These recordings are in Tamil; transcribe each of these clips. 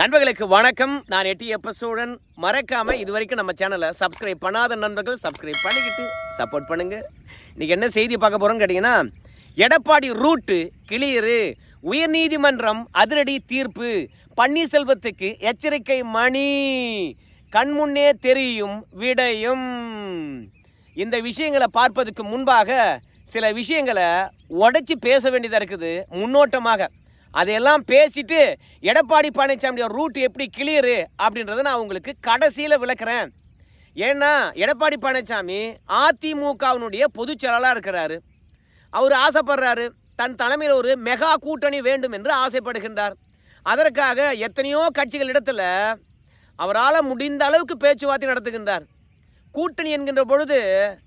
நண்பர்களுக்கு வணக்கம். நான் எட்டி எப்பசோழன். மறக்காம இது வரைக்கும் நம்ம சேனலை சப்ஸ்கிரைப் பண்ணாத நண்பர்கள் சப்ஸ்கிரைப் பண்ணிக்கிட்டு சப்போர்ட் பண்ணுங்க. இன்னைக்கு என்ன செய்தி பார்க்க போறோம்னு கேட்டிங்கன்னா எடப்பாடி ரூட்டு கிளியரு. உயர்நீதிமன்றம் அதிரடி தீர்ப்பு. பன்னீர்செல்வத்துக்கு எச்சரிக்கை மணி. கண்முன்னே தெரியும் விடையும். இந்த விஷயங்களை பார்ப்பதற்கு முன்பாக சில விஷயங்களை உடைச்சி பேச வேண்டியதாக இருக்குது. முன்னோட்டமாக. அதையெல்லாம் பேசிட்டு எடப்பாடி பழனிசாமியோட ரூட் எப்படி கிளியரு அப்படின்றத நான் உங்களுக்கு கடைசியில் விளக்குறேன். ஏன்னா எடப்பாடி பழனிசாமி அதிமுகவினுடைய பொதுச் செயலாளராக இருக்கிறாரு. அவர் ஆசைப்படுறாரு தன் தலைமையில் ஒரு மெகா கூட்டணி வேண்டும் என்று ஆசைப்படுகின்றார். அதற்காக எத்தனையோ கட்சிகள் இடத்துல அவரால் முடிந்த அளவுக்கு பேச்சுவார்த்தை நடத்துகின்றார். கூட்டணி என்கின்ற பொழுது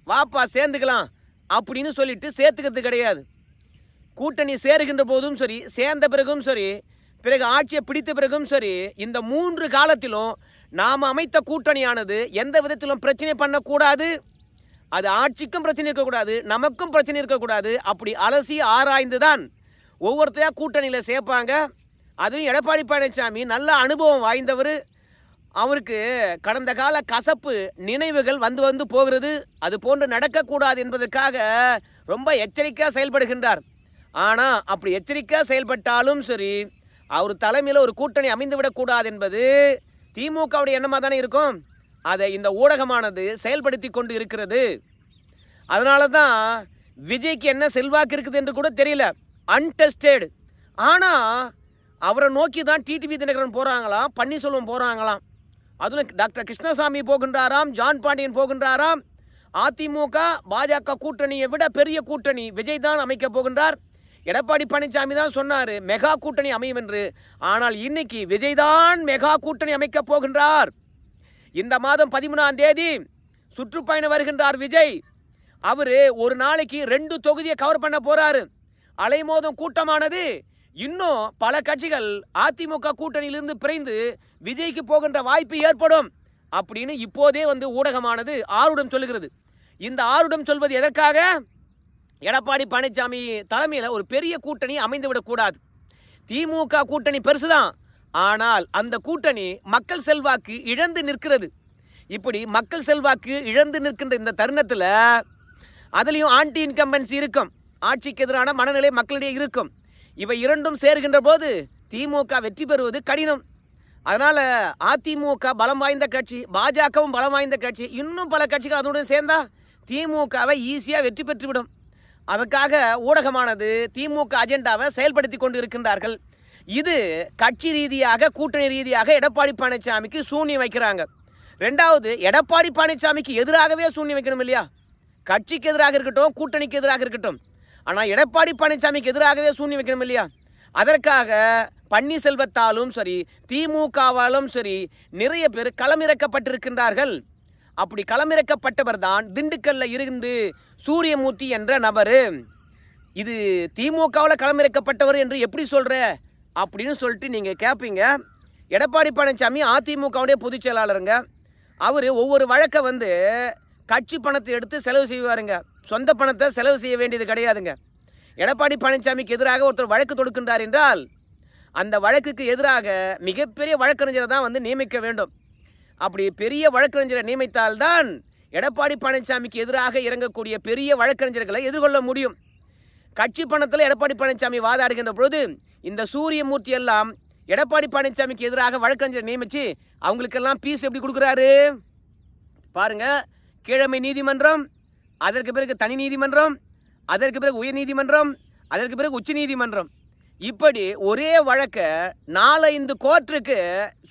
வாப்பா சேர்ந்துக்கலாம் அப்படின்னு சொல்லிட்டு சேர்த்துக்கிறது கிடையாது. கூட்டணி சேருகின்ற போதும் சரி சேர்ந்த பிறகும் சரி பிறகு ஆட்சியை பிடித்த பிறகும் சரி இந்த மூன்று காலத்திலும் நாம் அமைத்த கூட்டணியானது எந்த விதத்திலும் பிரச்சனை பண்ணக்கூடாது. அது ஆட்சிக்கும் பிரச்சனை இருக்கக்கூடாது நமக்கும் பிரச்சனை இருக்கக்கூடாது. அப்படி அலசி ஆராய்ந்து தான் ஒவ்வொருத்தரையாக கூட்டணியில் சேர்ப்பாங்க. அதுவும் எடப்பாடி பழனிசாமி நல்ல அனுபவம் வாய்ந்தவர். அவருக்கு கடந்த கால கசப்பு நினைவுகள் வந்து வந்து போகிறது. அது போன்று நடக்கக்கூடாது என்பதற்காக ரொம்ப எச்சரிக்கையாக செயல்படுகின்றார். ஆனால் அப்படி எச்சரிக்கையாக செயல்பட்டாலும் சரி அவர் தலைமையில் ஒரு கூட்டணி அமைந்து விடக்கூடாது என்பது திமுகவுடைய எண்ணமாக தானே இருக்கும். அதை இந்த ஊடகமானது செயல்படுத்தி கொண்டு இருக்கிறது. அதனால தான் விஜய்க்கு என்ன செல்வாக்கு இருக்குது என்று கூட தெரியல. அன்டெஸ்டட் ஆனால் அவரை நோக்கி தான் டிடிவி தினகரன் போகிறாங்களாம் பன்னீர்செல்வம் போகிறாங்களாம் அதுவும் டாக்டர் கிருஷ்ணசாமி போகின்றாராம் ஜான் பாண்டியன் போகின்றாராம். அதிமுக பாஜக கூட்டணியை விட பெரிய கூட்டணி விஜய் தான் அமைக்கப் போகின்றார். எடப்பாடி பழனிசாமி தான் சொன்னார் மெகா கூட்டணி அமையும் என்று. ஆனால் இன்னைக்கு விஜய் தான் மெகா கூட்டணி அமைக்கப் போகின்றார். இந்த மாதம் பதிமூணாம் தேதி சுற்றுப்பயணம் வருகின்றார் விஜய். அவர் ஒரு நாளைக்கு ரெண்டு தொகுதியை கவர் பண்ண போறாரு. அலைமோதும் கூட்டமானது இன்னும் பல கட்சிகள் அதிமுக கூட்டணியிலிருந்து பிரிந்து விஜய்க்கு போகின்ற வாய்ப்பு ஏற்படும் அப்படின்னு இப்போதே வந்து ஊடகமானது ஆருடம் சொல்லுகிறது. இந்த ஆருடம் சொல்வது எதற்காக? எடப்பாடி பழனிசாமி தலைமையில் ஒரு பெரிய கூட்டணி அமைந்து விடக்கூடாது திமுக கூட்டணி பெருசுதான். ஆனால் அந்த கூட்டணி மக்கள் செல்வாக்கு இழந்து நிற்கிறது. இப்படி மக்கள் செல்வாக்கு இழந்து நிற்கின்ற இந்த தருணத்தில் அதுலேயும் ஆன்டி இன்கம்பன்சி இருக்கும். ஆட்சிக்கு எதிரான மனநிலை மக்களிடையே இருக்கும். இவை இரண்டும் சேர்கின்ற போது திமுக வெற்றி பெறுவது கடினம். அதனால் அதிமுக பலம் வாய்ந்த கட்சி பாஜகவும் பலம் வாய்ந்த கட்சி இன்னும் பல கட்சிகள் அதனுடன் சேர்ந்தா திமுகவை ஈஸியாக வெற்றி பெற்றுவிடும். அதற்காக ஊடகமானது திமுக அஜெண்டாவை செயல்படுத்தி கொண்டு இருக்கின்றார்கள் இது கட்சி ரீதியாக கூட்டணி ரீதியாக எடப்பாடி பழனிசாமிக்கு சூன்யம் வைக்கிறாங்க. ரெண்டாவது எடப்பாடி பழனிசாமிக்கு எதிராகவே சூன்யம் வைக்கணும் இல்லையா? கட்சிக்கு எதிராக இருக்கட்டும் கூட்டணிக்கு எதிராக இருக்கட்டும். ஆனால் எடப்பாடி பழனிசாமிக்கு எதிராகவே சூன்யம் வைக்கணும் இல்லையா? அதற்காக பன்னீர்செல்வத்தாலும் சரி திமுகவாலும் சரி நிறைய பேர் களமிறக்கப்பட்டிருக்கின்றார்கள். அப்படி களமிறக்கப்பட்டவர் தான் திண்டுக்கல்ல இருந்து சூரியமூர்த்தி என்ற நபர். இது திமுகவில் களமிறக்கப்பட்டவர் என்று எப்படி சொல்கிற அப்படின்னு சொல்லிட்டு நீங்கள் கேட்பீங்க எடப்பாடி பழனிசாமி அதிமுகவுடைய பொதுச் செயலாளருங்க. அவர் ஒவ்வொரு வழக்கை வந்து கட்சி பணத்தை எடுத்து செலவு செய்வாருங்க. சொந்த பணத்தை செலவு செய்ய வேண்டியது கிடையாதுங்க. எடப்பாடி பழனிசாமிக்கு எதிராக ஒருத்தர் வழக்கு தொடுக்கின்றார் என்றால் அந்த வழக்குக்கு எதிராக மிகப்பெரிய வழக்கறிஞரை தான் வந்து நியமிக்க வேண்டும். அப்படி பெரிய வழக்கறிஞரை நியமித்தால்தான் எடப்பாடி பழனிசாமிக்கு எதிராக இறங்கக்கூடிய பெரிய வழக்கறிஞர்களை எதிர்கொள்ள முடியும். கட்சி பணத்தில் எடப்பாடி பழனிசாமி வாதாடுகின்ற பொழுது இந்த சூரியமூர்த்தி எல்லாம் எடப்பாடி பழனிசாமிக்கு எதிராக வழக்கறிஞரை நியமித்து அவங்களுக்கெல்லாம் பீஸ் எப்படி கொடுக்குறாரு? பாருங்க கீழமை நீதிமன்றம் அதற்கு பிறகு தனி நீதிமன்றம் அதற்கு பிறகு உயர் நீதிமன்றம் அதற்கு பிறகு உச்ச நீதிமன்றம். இப்படி ஒரே வழக்கை நாலஞ்சு கோர்ட்டுக்கு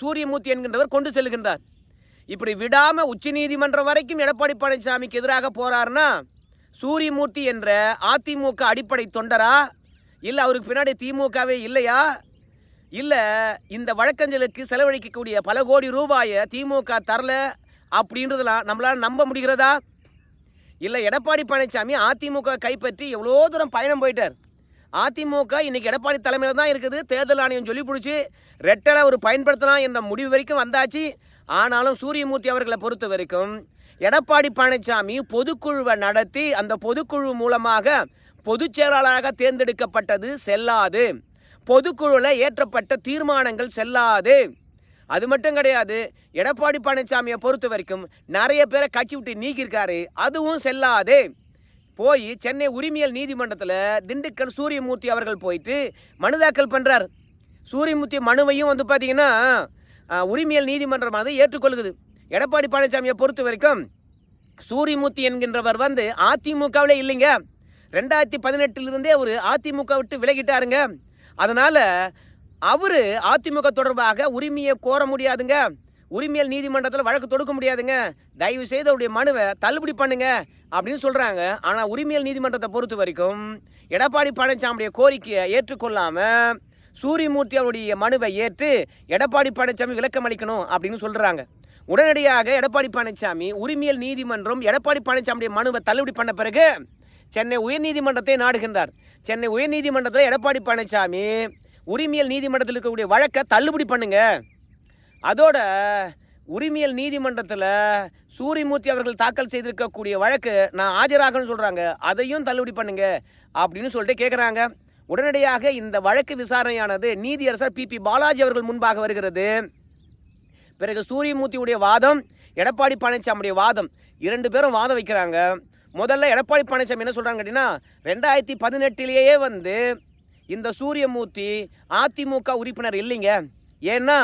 சூரியமூர்த்தி என்கின்றவர் கொண்டு செல்கின்றார். இப்படி விடாமல் உச்ச நீதிமன்றம் வரைக்கும் எடப்பாடி பழனிசாமிக்கு எதிராக போறாருன்னா சூரியமூர்த்தி என்ற அதிமுக அடிப்படை தொண்டரா? இல்லை அவருக்கு பின்னாடி திமுகவே இல்லையா? இல்லை இந்த வழக்கஞ்சலுக்கு செலவழிக்கக்கூடிய பல கோடி ரூபாயை திமுக தரல அப்படின்றதெல்லாம் நம்மளால் நம்ப முடிகிறதா? இல்லை எடப்பாடி பழனிசாமி அதிமுக கைப்பற்றி எவ்வளோ தூரம் பயணம் போயிட்டார்? அதிமுக இன்னைக்கு எடப்பாடி தலைமையில் தான் இருக்குது. தேர்தல் ஆணையம் சொல்லி பிடிச்சி ரெட்டலை ஒரு பயன்படுத்தலாம் என்ற முடிவு வரைக்கும் வந்தாச்சு. ஆனாலும் சூரியமூர்த்தி அவர்களை பொறுத்த வரைக்கும் எடப்பாடி பழனிசாமி பொதுக்குழுவை நடத்தி அந்த பொதுக்குழு மூலமாக பொதுச் செயலாளராக தேர்ந்தெடுக்கப்பட்டது செல்லாது. பொதுக்குழுவில் ஏற்றப்பட்ட தீர்மானங்கள் செல்லாது. அது மட்டும் கிடையாது எடப்பாடி பழனிசாமியை பொறுத்த வரைக்கும் நிறைய பேரை கட்சி விட்டு நீக்கியிருக்காரு அதுவும் செல்லாது. போய் சென்னை உரிமையல் நீதிமன்றத்தில் திண்டுக்கல் சூரியமூர்த்தி அவர்கள் போயிட்டு மனு தாக்கல் பண்ணுறார் சூரியமூர்த்தி மனுவையும் வந்து பார்த்தீங்கன்னா உரிமையல் நீதிமன்றமானது ஏற்றுக்கொள்ளுது. எடப்பாடி பழனிசாமியை பொறுத்த வரைக்கும் சூரியமூர்த்தி என்கின்றவர் வந்து அதிமுகவில் இல்லைங்க. ரெண்டாயிரத்தி பதினெட்டிலிருந்தே அவர் அதிமுக விட்டு விலகிட்டாருங்க. அதனால் அவர் அதிமுக தொடர்பாக உரிமையை கோர முடியாதுங்க. உரிமையல் நீதிமன்றத்தில் வழக்கு தொடுக்க முடியாதுங்க. தயவு செய்து அவருடைய மனுவை தள்ளுபடி பண்ணுங்க அப்படின்னு சொல்கிறாங்க ஆனால் உரிமையல் நீதிமன்றத்தை பொறுத்த வரைக்கும் எடப்பாடி பழனிசாமியுடைய கோரிக்கையை ஏற்றுக்கொள்ளாமல் சூரியமூர்த்தி அவருடைய மனுவை ஏற்று எடப்பாடி பழனிசாமி விளக்கம் அளிக்கணும் அப்படின்னு சொல்கிறாங்க உடனடியாக எடப்பாடி பழனிசாமி உரிமையல் நீதிமன்றம் எடப்பாடி பழனிசாமியுடைய மனுவை தள்ளுபடி பண்ண பிறகு சென்னை உயர்நீதிமன்றத்தை நாடுகின்றார். சென்னை உயர்நீதிமன்றத்தில் எடப்பாடி பழனிசாமி உரிமையல் நீதிமன்றத்தில் இருக்கக்கூடிய வழக்கை தள்ளுபடி பண்ணுங்க. அதோட உரிமையல் நீதிமன்றத்தில் சூரியமூர்த்தி அவர்கள் தாக்கல் செய்திருக்கக்கூடிய வழக்கு நான் ஆஜராகணும்னு சொல்கிறாங்க அதையும் தள்ளுபடி பண்ணுங்க அப்படின்னு சொல்லிட்டு கேட்குறாங்க உடனடியாக இந்த வழக்கு விசாரணையானது நீதியரசர் பிபி பாலாஜி அவர்கள் முன்பாக வருகிறது. பிறகு சூரியமூர்த்தியுடைய வாதம் எடப்பாடி பழனிசாமியுடைய வாதம் இரண்டு பேரும் வாதம் வைக்கிறாங்க. முதல்ல எடப்பாடி பழனிசாமி என்ன சொல்கிறாங்க அப்படின்னா ரெண்டாயிரத்தி பதினெட்டிலேயே வந்து இந்த சூரியமூர்த்தி அதிமுக உறுப்பினர் இல்லைங்க. ஏன்னா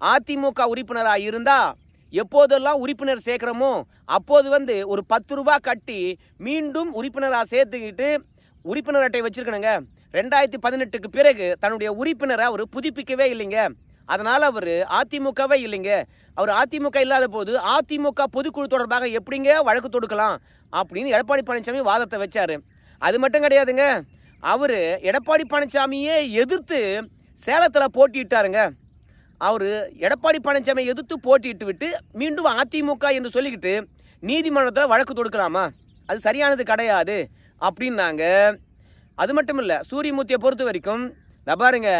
அதிமுக உறுப்பினராக இருந்தால் எப்போதெல்லாம் உறுப்பினர் சேர்க்குறோமோ அப்போது வந்து ஒரு பத்து ரூபா கட்டி மீண்டும் உறுப்பினராக சேர்த்துக்கிட்டு உறுப்பினர் அட்டை வச்சுருக்கணுங்க. ரெண்டாயிரத்தி பதினெட்டுக்கு பிறகு தன்னுடைய உறுப்பினரை அவர் புதுப்பிக்கவே இல்லைங்க. அதனால் அவர் அதிமுகவே இல்லைங்க. அவர் அதிமுக இல்லாத போது அதிமுக பொதுக்குழு தொடர்பாக எப்படிங்க வழக்கு தொடுக்கலாம் அப்படின்னு எடப்பாடி பழனிசாமி வாதத்தை வச்சார். அது மட்டும் கிடையாதுங்க. அவர் எடப்பாடி பழனிசாமியே எதிர்த்து சேலத்தில் போட்டியிட்டாருங்க. அவர் எடப்பாடி பழனிசாமியை எதிர்த்து போட்டியிட்டு விட்டு மீண்டும் அதிமுக என்று சொல்லிக்கிட்டு நீதிமன்றத்தில் வழக்கு தொடுக்கலாமா? அது சரியானது கிடையாது. அப்படின்னாங்க. அது மட்டும் இல்லை சூரியமூர்த்தியை பொறுத்த வரைக்கும் நான் பாருங்க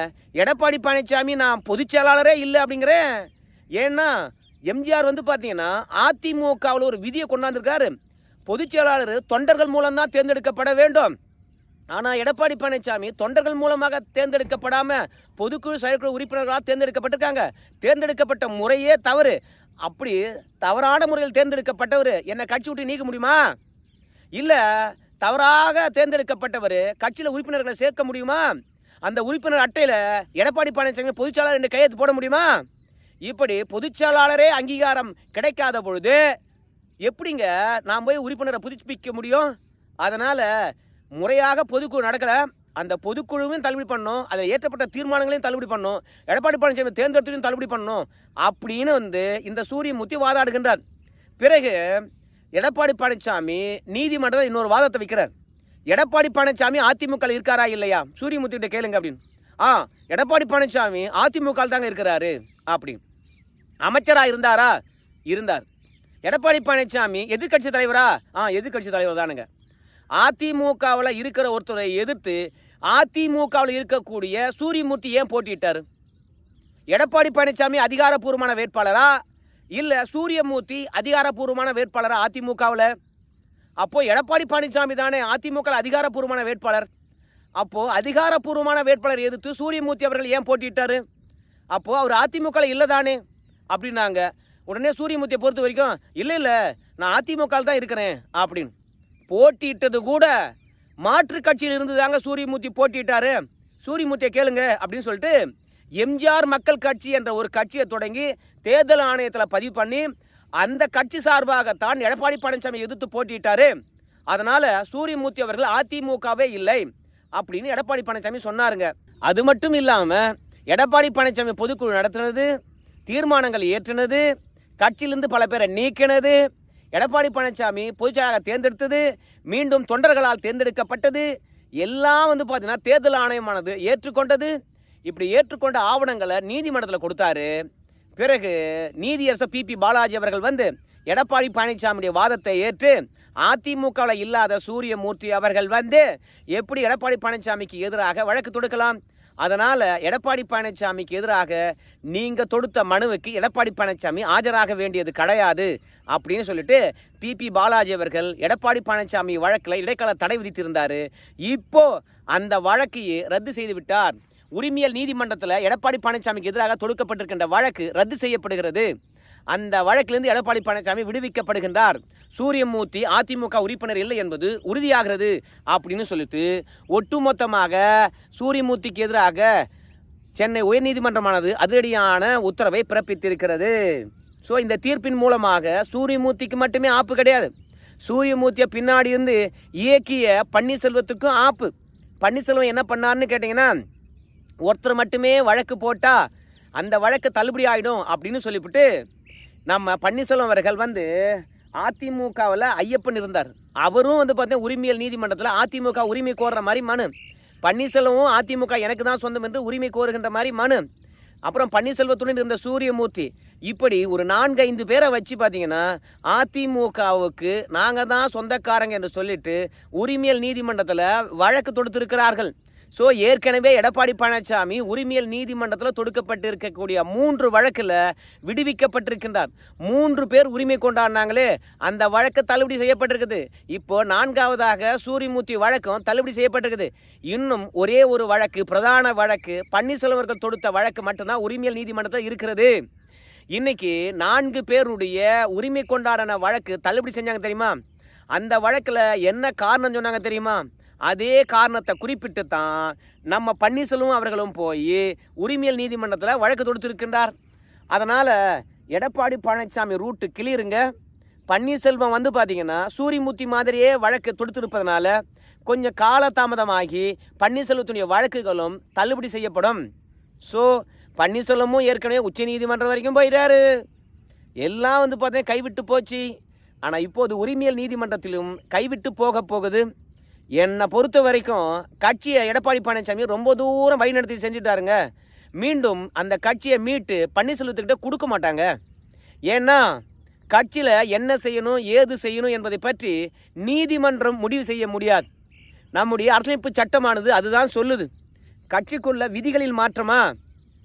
எடப்பாடி பழனிசாமி நான் பொதுச் செயலாளரே இல்லை அப்படிங்கிறேன். ஏன்னா எம்ஜிஆர் வந்து பார்த்தீங்கன்னா அதிமுகவில் ஒரு விதியை கொண்டாந்துருக்காரு. பொதுச் செயலாளர் தொண்டர்கள் மூலம்தான் தேர்ந்தெடுக்கப்பட வேண்டும். ஆனால் எடப்பாடி பழனிசாமி தொண்டர்கள் மூலமாக தேர்ந்தெடுக்கப்படாமல் பொதுக்குழு செயற்குழு உறுப்பினர்களாக தேர்ந்தெடுக்கப்பட்டிருக்காங்க. தேர்ந்தெடுக்கப்பட்ட முறையே தவறு. அப்படி தவறான முறையில் தேர்ந்தெடுக்கப்பட்டவர் என்னை கட்சி விட்டு நீக்க முடியுமா? இல்லை தவறாக தேர்ந்தெடுக்கப்பட்டவர் கட்சியில் உறுப்பினர்களை சேர்க்க முடியுமா? அந்த உறுப்பினர் அட்டையில் எடப்பாடி பழனிசாமி பொதுச்செயலாளர் என்று கையெழுத்து போட முடியுமா? இப்படி பொதுச்செயலாளரே அங்கீகாரம் கிடைக்காத பொழுது எப்படிங்க நாம் போய் உறுப்பினரை புதுப்பிக்க முடியும்? அதனால் முறையாக பொதுக்குழு நடக்கலை. அந்த பொதுக்குழுவையும் தள்ளுபடி பண்ணணும் அதில் ஏற்றப்பட்ட தீர்மானங்களையும் தள்ளுபடி பண்ணணும் எடப்பாடி பழனிசாமி தேர்ந்தெடுத்தையும் தள்ளுபடி பண்ணணும் அப்படின்னு வந்து இந்த சூரியமூர்த்தி வாதாடுகின்றார் பிறகு எடப்பாடி பழனிசாமி நீதிமன்றத்தில் இன்னொரு வாதத்தை வைக்கிறார். எடப்பாடி பழனிசாமி அதிமுக இருக்காரா இல்லையா? சூரியமூர்த்தி கிட்ட கேளுங்க அப்படின்னு. ஆ எடப்பாடி பழனிசாமி அதிமுக தாங்க இருக்கிறாரு அப்படின்னு. அமைச்சராக இருந்தாரா? இருந்தார். எடப்பாடி பழனிசாமி எதிர்க்கட்சி தலைவரா? ஆ எதிர்க்கட்சி தலைவர் தானுங்க. அதிமுகவில் இருக்கிற ஒருத்தரை எதிர்த்து அதிமுகவில் இருக்கக்கூடிய சூரியமூர்த்தி ஏன் போட்டியிட்டார்? எடப்பாடி பழனிசாமி அதிகாரப்பூர்வமான வேட்பாளரா? இல்லை சூரியமூர்த்தி அதிகாரப்பூர்வமான வேட்பாளர் அதிமுகவில்? அப்போது எடப்பாடி பழனிசாமி தானே அதிமுக அதிகாரப்பூர்வமான வேட்பாளர்? அப்போது அதிகாரப்பூர்வமான வேட்பாளர் எதிர்த்து சூரியமூர்த்தி அவர்கள் ஏன் போட்டிட்டார் அப்போது அவர் அதிமுக இல்லை தானே? அப்படின்னாங்க. உடனே சூரியமூர்த்தியை பொறுத்த வரைக்கும் இல்லை இல்லை நான் அதிமுக தான் இருக்கிறேன் அப்படின்னு. போட்டியிட்டது கூட மாற்று கட்சியில் இருந்து தாங்க சூரியமூர்த்தி போட்டிட்டாரு சூரியமூர்த்தியை கேளுங்க அப்படின்னு சொல்லிட்டு எம்ஜிஆர் மக்கள் கட்சி என்ற ஒரு கட்சியை தொடங்கி தேர்தல் ஆணையத்தில் பதிவு பண்ணி அந்த கட்சி சார்பாகத்தான் எடப்பாடி பழனிசாமி எதிர்த்து போட்டிட்டாரு அதனால் சூரியமூர்த்தி அவர்கள் அதிமுகவே இல்லை அப்படின்னு எடப்பாடி பழனிசாமி சொன்னாருங்க. அது மட்டும் இல்லாமல் எடப்பாடி பழனிசாமி பொதுக்குழு நடத்தினது தீர்மானங்கள் ஏற்றினது கட்சியிலிருந்து பல பேரை நீக்கினது எடப்பாடி பழனிசாமி பொதுச்செயலாளர் தேர்ந்தெடுத்தது மீண்டும் தொண்டர்களால் தேர்ந்தெடுக்கப்பட்டது எல்லாம் வந்து பார்த்தீங்கன்னா தேர்தல் ஆணையமானது ஏற்றுக்கொண்டது. இப்படி ஏற்றுக்கொண்ட ஆவணங்களை நீதிமன்றத்தில் கொடுத்தாரு. பிறகு நீதியரசர் பிபி பாலாஜி அவர்கள் வந்து எடப்பாடி பழனிசாமியுடைய வாதத்தை ஏற்று அதிமுகவில் இல்லாத சூரியமூர்த்தி அவர்கள் வந்து எப்படி எடப்பாடி பழனிசாமிக்கு எதிராக வழக்கு தொடுக்கலாம்? அதனால் எடப்பாடி பழனிசாமிக்கு எதிராக நீங்கள் தொடுத்த மனுவுக்கு எடப்பாடி பழனிசாமி ஆஜராக வேண்டியது கிடையாது அப்படின்னு சொல்லிட்டு பிபி பாலாஜி அவர்கள் எடப்பாடி பழனிசாமி வழக்கில் இடைக்கால தடை விதித்திருந்தார். இப்போ அந்த வழக்கையே ரத்து செய்து விட்டார். உரிமையல் நீதிமன்றத்தில் எடப்பாடி பழனிசாமிக்கு எதிராக தொடுக்கப்பட்டிருக்கின்ற வழக்கு ரத்து செய்யப்படுகிறது. அந்த வழக்கிலிருந்து எடப்பாடி பழனிசாமி விடுவிக்கப்படுகின்றார். சூரியமூர்த்தி அதிமுக உறுப்பினர் இல்லை என்பது உறுதியாகிறது அப்படின்னு சொல்லிட்டு ஒட்டுமொத்தமாக சூரியமூர்த்திக்கு எதிராக சென்னை உயர்நீதிமன்றமானது அதிரடியான உத்தரவை பிறப்பித்திருக்கிறது. ஸோ இந்த தீர்ப்பின் மூலமாக சூரியமூர்த்திக்கு மட்டுமே ஆப்பு கிடையாது. சூரியமூர்த்தியை பின்னாடி இருந்து இயக்கிய பன்னீர்செல்வத்துக்கும் ஆப்பு. பன்னீர்செல்வம் என்ன பண்ணார்னு கேட்டிங்கன்னா ஒருத்தர் மட்டுமே வழக்கு போட்டால் அந்த வழக்கு தள்ளுபடி ஆகிடும் அப்படின்னு சொல்லிவிட்டு நம்ம பன்னீர்செல்வம் அவர்கள் வந்து அதிமுகவில் ஐயப்பன் இருந்தார். அவரும் வந்து பார்த்தீங்கன்னா உரிமையல் நீதிமன்றத்தில் அதிமுக உரிமை கோர்ற மாதிரி மனு. பன்னீர்செல்வமும் அதிமுக எனக்கு தான் சொந்தம் என்று உரிமை கோருகின்ற மாதிரி மனு. அப்புறம் பன்னீர்செல்வத்துடன் இருந்த சூரியமூர்த்தி. இப்படி ஒரு நான்கு ஐந்து பேரை வச்சு பார்த்தீங்கன்னா அதிமுகவுக்கு நாங்கள் தான் சொந்தக்காரங்க என்று சொல்லிட்டு உரிமையல் நீதிமன்றத்தில் வழக்கு தொடுத்திருக்கிறார்கள். ஸோ ஏற்கனவே எடப்பாடி பழனிசாமி உரிமையல் நீதிமன்றத்தில் தொடுக்கப்பட்டு இருக்கக்கூடிய மூன்று வழக்கில் விடுவிக்கப்பட்டிருக்கின்றார். மூன்று பேர் உரிமை கொண்டாடினாங்களே அந்த வழக்கு தள்ளுபடி செய்யப்பட்டிருக்குது. இப்போ நான்காவதாக சூரியமூர்த்தி வழக்கம் தள்ளுபடி செய்யப்பட்டிருக்குது. இன்னும் ஒரே ஒரு வழக்கு பிரதான வழக்கு பன்னீர்செல்வம் அவர்கள் தொடுத்த வழக்கு மட்டும்தான் உரிமையல் நீதிமன்றத்தில் இருக்கிறது. இன்னைக்கு நான்கு பேருடைய உரிமை கொண்டாடின வழக்கு தள்ளுபடி செஞ்சாங்க தெரியுமா? அந்த வழக்கில் என்ன காரணம் சொன்னாங்க தெரியுமா? அதே காரணத்தை குறிப்பிட்டு தான் நம்ம பன்னீர்செல்வம் அவர்களும் போய் உரிமையல் நீதிமன்றத்தில் வழக்கு தொடுத்திருக்கின்றார். அதனால் எடப்பாடி பழனிசாமி ரூட்டு கிளியருங்க பன்னீர்செல்வம் வந்து பார்த்திங்கன்னா சூரியமூர்த்தி மாதிரியே வழக்கு தொடுத்திருப்பதனால கொஞ்சம் காலதாமதமாகி பன்னீர்செல்வத்துடைய வழக்குகளும் தள்ளுபடி செய்யப்படும். ஸோ பன்னீர்செல்வமும் ஏற்கனவே உச்ச நீதிமன்றம் வரைக்கும் போயிட்டாரு. எல்லாம் வந்து பார்த்தீங்கன்னா கைவிட்டு போச்சு. ஆனால் இப்போது உரிமையல் நீதிமன்றத்திலும் கைவிட்டு போக போகுது. என்னை பொறுத்த வரைக்கும் கட்சியை எடப்பாடி பழனிசாமி ரொம்ப தூரம் வழிநடத்தி செஞ்சுட்டாருங்க. மீண்டும் அந்த கட்சியை மீட்டு பன்னீர்செல்வத்துக்கிட்ட கொடுக்க மாட்டாங்க. ஏன்னா கட்சியில் என்ன செய்யணும் ஏது செய்யணும் என்பதை பற்றி நீதிமன்றம் முடிவு செய்ய முடியாது. நம்முடைய அரசமைப்பு சட்டமானது அதுதான் சொல்லுது. கட்சிக்குள்ள விதிகளில் மாற்றமா?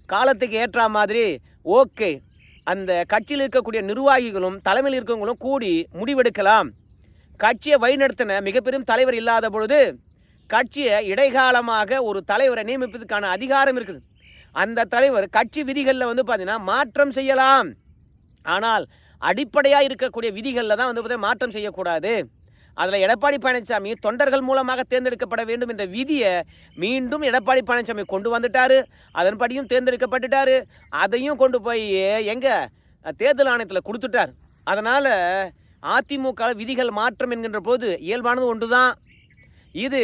காலத்துக்கு ஏற்ற மாதிரி ஓகே. அந்த கட்சியில் இருக்கக்கூடிய நிர்வாகிகளும் தலைமையில் இருக்கவங்களும் கூடி முடிவெடுக்கலாம். கட்சியை வழிநடத்தின மிகப்பெரும் தலைவர் இல்லாத பொழுது கட்சியை இடைக்காலமாக ஒரு தலைவரை நியமிப்பதற்கான அதிகாரம் இருக்குது. அந்த தலைவர் கட்சி விதிகளில் வந்து பார்த்தீங்கன்னா மாற்றம் செய்யலாம். ஆனால் அடிப்படையாக இருக்கக்கூடிய விதிகளில் தான் வந்து பார்த்தீங்கன்னா மாற்றம் செய்யக்கூடாது. அதில் எடப்பாடி பழனிசாமி தொண்டர்கள் மூலமாக தேர்ந்தெடுக்கப்பட வேண்டும் என்ற விதியை மீண்டும் எடப்பாடி பழனிசாமி கொண்டு வந்துட்டார். அதன்படியும் தேர்ந்தெடுக்கப்பட்டுட்டார். அதையும் கொண்டு போய் எங்கே தேர்தல் ஆணையத்தில் கொடுத்துட்டார். அதனால் அதிமுக விதிகள் மாற்றம் என்கின்ற போது இயல்பானது ஒன்று தான் இது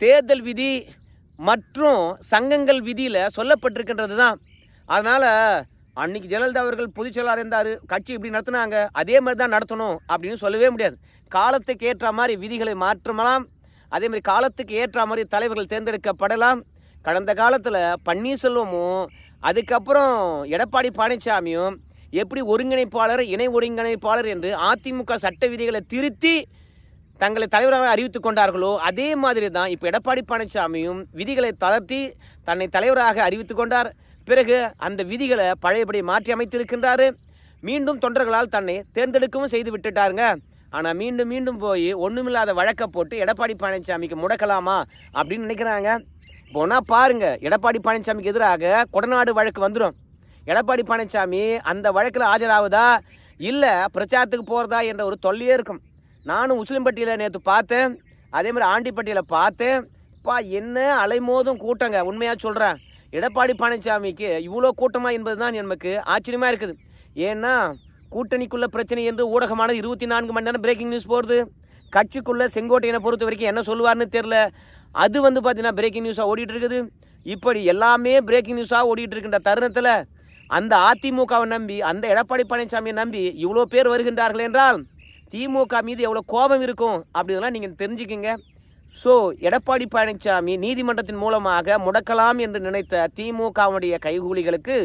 தேர்தல் விதி மற்றும் சங்கங்கள் விதியில் சொல்லப்பட்டிருக்கின்றது தான் அதனால் அன்னைக்கு ஜெயலலிதா அவர்கள் பொதுச் செயலாளர் இருந்தார் கட்சி இப்படி நடத்தினாங்க அதே மாதிரி தான் நடத்தணும் அப்படின்னு சொல்லவே முடியாது. காலத்துக்கு ஏற்ற மாதிரி விதிகளை மாற்றலாம் அதே மாதிரி காலத்துக்கு ஏற்ற மாதிரி தலைவர்கள் தேர்ந்தெடுக்கப்படலாம். கடந்த காலத்தில் பன்னீர்செல்வமும் அதுக்கப்புறம் எடப்பாடி பழனிசாமியும் எப்படி ஒருங்கிணைப்பாளர் இணை ஒருங்கிணைப்பாளர் என்று அதிமுக சட்ட விதிகளை திருத்தி தங்களை தலைவராக அறிவித்துக் கொண்டார்களோ அதே மாதிரி தான் இப்போ எடப்பாடி பழனிசாமியும் விதிகளை தளர்த்தி தன்னை தலைவராக அறிவித்துக் கொண்டார். பிறகு அந்த விதிகளை பழையபடி மாற்றி அமைத்திருக்கின்றார். மீண்டும் தொண்டர்களால் தன்னை தேர்ந்தெடுக்கவும் செய்து விட்டுட்டாருங்க. ஆனால் மீண்டும் மீண்டும் போய் ஒன்றுமில்லாத வழக்கை போட்டு எடப்பாடி பழனிசாமிக்கு முடக்கலாமா அப்படின்னு நினைக்கிறாங்க. போனால் பாருங்கள் எடப்பாடி பழனிசாமிக்கு எதிராக கொடநாடு வழக்கு வந்துடும் எடப்பாடி பழனிசாமி அந்த வழக்கில் ஆஜராகுதா இல்லை பிரச்சாரத்துக்கு போகிறதா என்ற ஒரு தொல்லையே இருக்கும். நானும் முஸ்லீம்பட்டியில் நேற்று பார்த்தேன். அதே மாதிரி ஆண்டிப்பட்டியில் பார்த்தேன். பா என்ன அலைமோதும் கூட்டங்க. உண்மையாக சொல்கிறேன் எடப்பாடி பழனிசாமிக்கு இவ்வளோ கூட்டமா என்பது தான் நமக்கு ஆச்சரியமாக இருக்குது. ஏன்னா கூட்டணிக்குள்ள பிரச்சனை என்று ஊடகமானது இருபத்தி நான்கு மணி நேரம் பிரேக்கிங் நியூஸ் போகிறது கட்சிக்குள்ளே செங்கோட்டையனை பொறுத்த வரைக்கும் என்ன சொல்லுவார்னு தெரில அது வந்து பார்த்தீங்கன்னா பிரேக்கிங் நியூஸாக ஓடிட்டு இருக்குது. இப்படி எல்லாமே பிரேக்கிங் நியூஸாக ஓடிட்டு இருக்கின்ற தருணத்தில் அந்த அதிமுகவை நம்பி அந்த எடப்பாடி பழனிசாமியை நம்பி இவ்வளோ பேர் வருகின்றார்கள் என்றால் திமுக மீது எவ்வளோ கோபம் இருக்கும் அப்படின்றலாம் நீங்கள் தெரிஞ்சுக்கிங்க. ஸோ எடப்பாடி பழனிசாமி நீதிமன்றத்தின் மூலமாக முடக்கலாம் என்று நினைத்த திமுகவுடைய கைகூலிகளுக்கு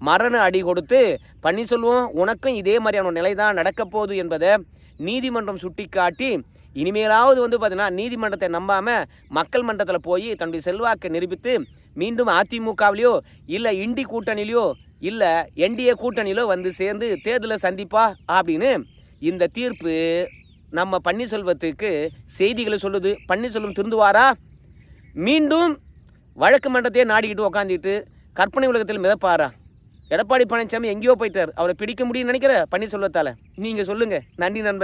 மரண அடி கொடுத்து பன்னீர்செல்வம் உனக்கும் இதே மாதிரியான நிலை தான் நடக்கப் போகுது என்பதை நீதிமன்றம் சுட்டிக்காட்டி இனிமேலாவது வந்து பார்த்தீங்கன்னா நீதிமன்றத்தை நம்பாமல் மக்கள் மன்றத்தில் போய் தன்னுடைய செல்வாக்கை நிரூபித்து மீண்டும் அதிமுகவிலையோ இல்லை இண்டி கூட்டணியிலையோ இல்லை என்டிஏ கூட்டணியிலோ வந்து சேர்ந்து தேர்தலை சந்திப்பா அப்படின்னு இந்த தீர்ப்பு நம்ம பன்னீர்செல்வத்துக்கு செய்திகளை சொல்லுது. பன்னீர்செல்வம் திருந்துவாரா? மீண்டும் வழக்கு மன்றத்தையே நாடிக்கிட்டு உக்காந்துக்கிட்டு கற்பனை உலகத்தில் மிதப்பாரா? எடப்பாடி பழனிசாமி எங்கேயோ போயிட்டார். அவரை பிடிக்க முடியும்னு நினைக்கிற பன்னீர்செல்வத்தால். நீங்கள் சொல்லுங்கள் நன்றி நண்பர்கள்.